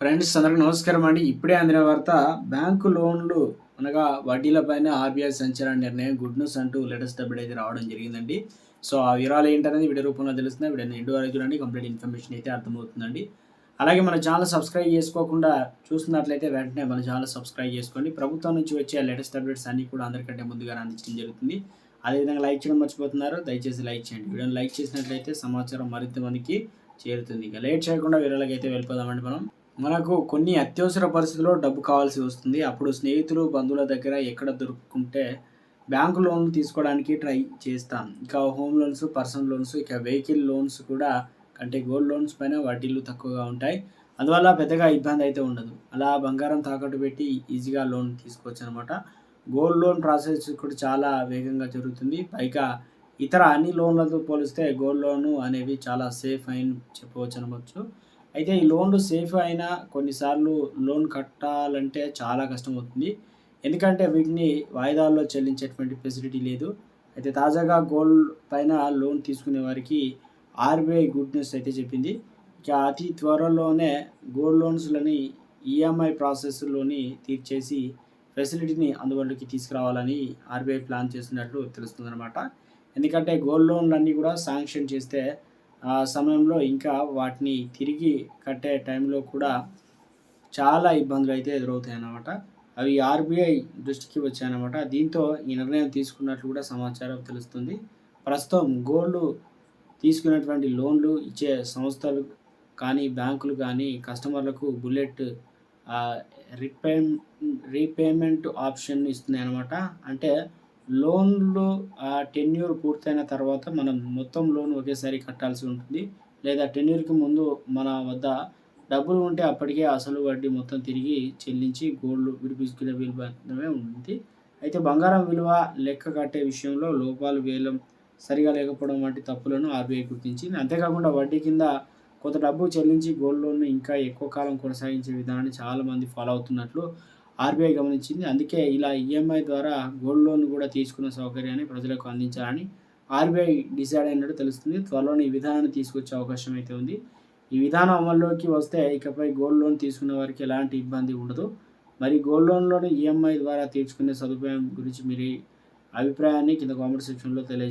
Friends అందరికీ నమస్కారం అండి. ఇప్పుడే అందిన వార్త బ్యాంకు లోన్లు అనగా వడ్డీలపైన ఆర్బీఐ సంచలన నిర్ణయం గుడ్ న్యూస్ అంటూ లేటెస్ట్ అప్డేట్ అయితే రావడం జరిగిందండి. సో ఆ వివరాలు ఏంటనేది వీడియో రూపంలో తెలుస్తుంది వీడియో ఎండు వరకు చూడండి కంప్లీట్ ఇన్ఫర్మేషన్ అయితే అర్థమవుతుందండి. అలాగే మన ఛానల్ సబ్స్క్రైబ్ చేసుకోకుండా చూస్తున్నట్లయితే వెంటనే మన ఛానల్ సబ్స్క్రైబ్ చేసుకోండి. ప్రభుత్వం నుంచి వచ్చే లేటెస్ట్ అప్డేట్స్ అన్ని కూడా అందరికంటే ముందుగా అందించడం జరుగుతుంది. అదేవిధంగా లైక్ చేయడం మర్చిపోతున్నారు. దయచేసి లైక్ చేయండి. వీడియోని లైక్ చేసినట్లయితే సమాచారం మరింత మందికి చేరుతుంది. ఇక లేట్ చేయకుండా వీడియోలకి అయితే వెళ్ళిపోదామండి మనం. మనకు కొన్ని అత్యవసర పరిస్థితుల్లో డబ్బు కావాల్సి వస్తుంది. అప్పుడు స్నేహితులు బంధువుల దగ్గర ఎక్కడ దొరుకుంటే బ్యాంకు లోన్లు తీసుకోవడానికి ట్రై చేస్తాం. ఇక హోమ్ లోన్స్ పర్సనల్ లోన్స్ ఇక వెహికల్ లోన్స్ కూడా అంటే గోల్డ్ లోన్స్ పైన వడ్డీలు తక్కువగా ఉంటాయి. అందువల్ల పెద్దగా ఇబ్బంది అయితే ఉండదు. అలా బంగారం తాకట్టు పెట్టి ఈజీగా లోన్ తీసుకోవచ్చు అనమాట గోల్డ్ లోన్ ప్రాసెస్ కూడా చాలా వేగంగా జరుగుతుంది. పైగా ఇతర అన్ని లోన్లతో పోలిస్తే గోల్డ్ లోన్ అనేవి చాలా సేఫ్ అని చెప్పవచ్చు అనవచ్చు అయితే ఈ లోన్లు సేఫ్ అయినా కొన్నిసార్లు లోన్ కట్టాలంటే చాలా కష్టం అవుతుంది ఎందుకంటే వీటిని వాయిదాల్లో చెల్లించేటువంటి ఫెసిలిటీ లేదు. అయితే తాజాగా గోల్డ్ పైన లోన్ తీసుకునే వారికి ఆర్బీఐ గుడ్ న్యూస్ అయితే చెప్పింది. ఇక అతి త్వరలోనే గోల్డ్ లోన్స్లని ఈఎంఐ ప్రాసెస్లోని తీర్చేసి ఫెసిలిటీని అందుబాటులోకి తీసుకురావాలని ఆర్బీఐ ప్లాన్ చేస్తున్నట్లు తెలుస్తుందన్నమాట. ఎందుకంటే గోల్డ్ లోన్లన్నీ కూడా శాంక్షన్ చేస్తే ఆ సమయంలో ఇంకా వాటిని తిరిగి కట్టే టైంలో కూడా చాలా ఇబ్బందులు అయితే ఎదురవుతాయి అన్నమాట అవి ఆర్బీఐ దృష్టికి వచ్చాయన్నమాట. దీంతో ఈ నిర్ణయం తీసుకున్నట్లు కూడా సమాచారం తెలుస్తుంది. ప్రస్తుతం గోల్డ్ తీసుకున్నటువంటి లోన్లు ఇచ్చే సంస్థలు కానీ బ్యాంకులు కానీ కస్టమర్లకు బుల్లెట్ రిపే రీపేమెంట్ ఆప్షన్ ఇస్తున్నాయి అనమాట అంటే లోన్లు టెన్యూర్ పూర్తయిన తర్వాత మనం మొత్తం లోన్ ఒకేసారి కట్టాల్సి ఉంటుంది. లేదా టెన్యూర్కి ముందు మన వద్ద డబ్బులు ఉంటే అప్పటికే అసలు వడ్డీ మొత్తం తిరిగి చెల్లించి గోల్డ్ విడిపించుకునే విలువ ఉంటుంది. అయితే బంగారం విలువ లెక్క కట్టే విషయంలో లోపాలు వేలం సరిగా లేకపోవడం వంటి తప్పులను ఆర్బీఐ గుర్తించింది. అంతేకాకుండా వడ్డీ కింద కొంత డబ్బు చెల్లించి గోల్డ్ లోన్ను ఇంకా ఎక్కువ కాలం కొనసాగించే విధానాన్ని చాలామంది ఫాలో అవుతున్నట్లు ఆర్బీఐ గమనించింది. అందుకే ఇలా ఈఎంఐ ద్వారా గోల్డ్ లోన్ కూడా తీసుకున్న సౌకర్యాన్ని ప్రజలకు అందించాలని ఆర్బీఐ డిసైడ్ అయినట్టు తెలుస్తుంది. త్వరలోనే ఈ విధానాన్ని తీసుకొచ్చే అవకాశం అయితే ఉంది. ఈ విధానం అమల్లోకి వస్తే ఇకపై గోల్డ్ లోన్ తీసుకున్న వారికి ఎలాంటి ఇబ్బంది ఉండదు. మరి గోల్డ్ లోన్లోని ఈఎంఐ ద్వారా తీర్చుకునే సదుపాయం గురించి మీరు అభిప్రాయాన్ని కింద కామెంట్ సెక్షన్లో తెలియజేయండి.